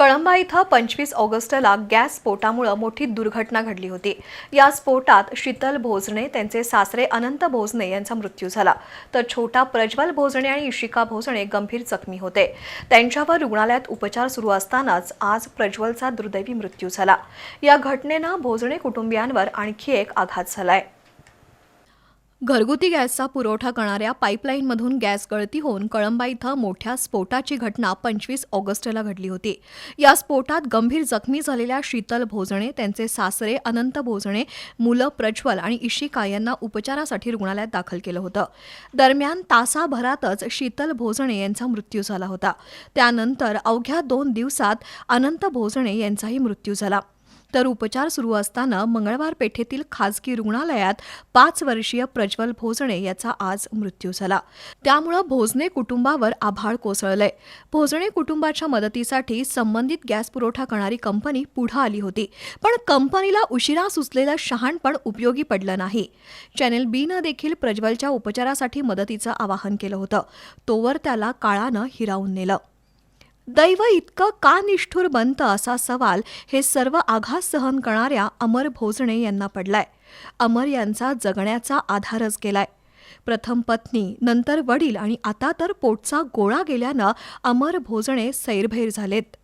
कळंबा इथं पंचवीस ऑगस्टला गॅस स्फोटामुळे मोठी दुर्घटना घडली होती. या स्फोटात शीतल भोजने त्यांचे सासरे अनंत भोजने यांचा मृत्यू झाला. तर छोटा प्रज्वल भोजने आणि इशिका भोजने गंभीर जखमी होते. त्यांच्यावर रुग्णालयात उपचार सुरू असतानाच आज प्रज्वलचा दुर्दैवी मृत्यू झाला. या घटनेनं भोजने कुटुंबियांवर आणखी एक आघात झालाय. घरगुती गॅसचा पुरवठा करणाऱ्या पाईपलाईनमधून गॅस गळती होऊन कळंबा इथं मोठ्या स्फोटाची घटना पंचवीस ऑगस्टला घडली होती. या स्फोटात गंभीर जखमी झालेल्या शीतल भोजणे त्यांचे सासरे अनंत भोजणे मुलं प्रज्वल आणि इशिका यांना उपचारासाठी रुग्णालयात दाखल केलं होतं. दरम्यान तासाभरातच शीतल भोजणे यांचा मृत्यू झाला होता. त्यानंतर अवघ्या दोन दिवसात अनंत भोजणे यांचाही मृत्यू झाला. तर उपचार सुरू असताना मंगळवार पेठेतील खासगी रुग्णालयात पाच वर्षीय प्रज्वल भोजणे याचा आज मृत्यू झाला. त्यामुळं भोजने कुटुंबावर आभाळ कोसळलंय. भोजने कुटुंबाच्या मदतीसाठी संबंधित गॅस पुरवठा करणारी कंपनी पुढं आली होती पण कंपनीला उशिरा सुचलेलं शहाणपण उपयोगी पडलं नाही. चॅनेल बीनं देखील प्रज्वलच्या उपचारासाठी मदतीचं आवाहन केलं होतं. तोवर त्याला काळानं हिरावून नेलं. दैव इतकं का निष्ठुर बनतं असा सवाल हे सर्व आघात सहन करणाऱ्या अमर भोजणे यांना पडलाय. अमर यांचा जगण्याचा आधारच गेलाय प्रथम पत्नी नंतर वडील आणि आता तर पोटचा गोळा गेल्यानं अमर भोजणे सैरभैर झालेत.